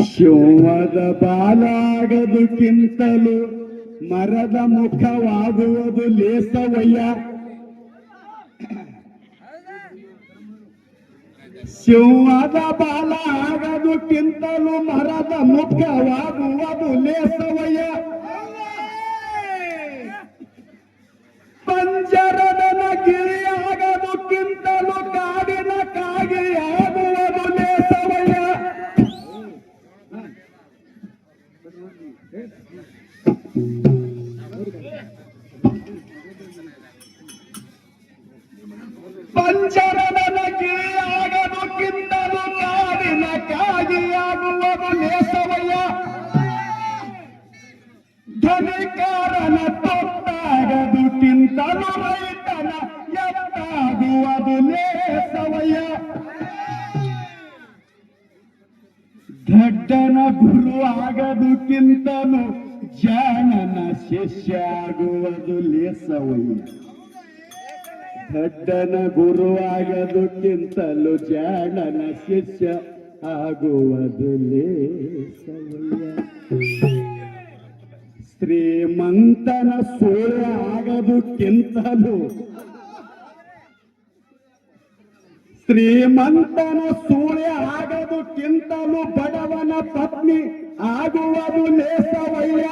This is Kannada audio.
ಶಿವದ ಕಿಂತಲು ಮರದ ಮುಖವಾಗುವುದು ಲೇಸವಯ್ಯ. ಶಿವದ ಕಿಂತಲು ಮರದ ಮುಖವಾಗುವುದು ಲೇಸವಯ್ಯ. ಪಂಚರದನ ಗಿರಿಯಾಗದುಕ್ಕಿಂತಲೂ ಕಾಡಿನ ಕಾಗಿಯಾಗುವುದು ಲೇಸವಯ್ಯ ಧನಿಕಾರನ ತೊಟ್ಟಾಗದುಕ್ಕಿಂತಲೂ ರೈತನ ಎತ್ತಾಗುವುದು ಲೇಸವಯ್ಯ ದಡ್ಡನ ಗುರು ಆಗದುಕ್ಕಿಂತಲೂ ಜಾಣನ ಶಿಷ್ಯ ಆಗುವುದು ಲೇಸವಯ್ಯ. ದಡ್ಡನ ಗುರು ಆಗದುಕ್ಕಿಂತಲೂ ಜಾಣನ ಶಿಷ್ಯ ಆಗುವುದು ಲೇಸವಯ್ಯ. ಶ್ರೀಮಂತನ ಸೋಳ ಆಗದುಕ್ಕಿಂತಲೂ ಶ್ರೀಮಂತನ ಆಗದು ಆಗದುಕ್ಕಿಂತಲೂ ಬಡವನ ಪತ್ನಿ ಆಗುವುದು ಲೇಸವಯ್ಯ.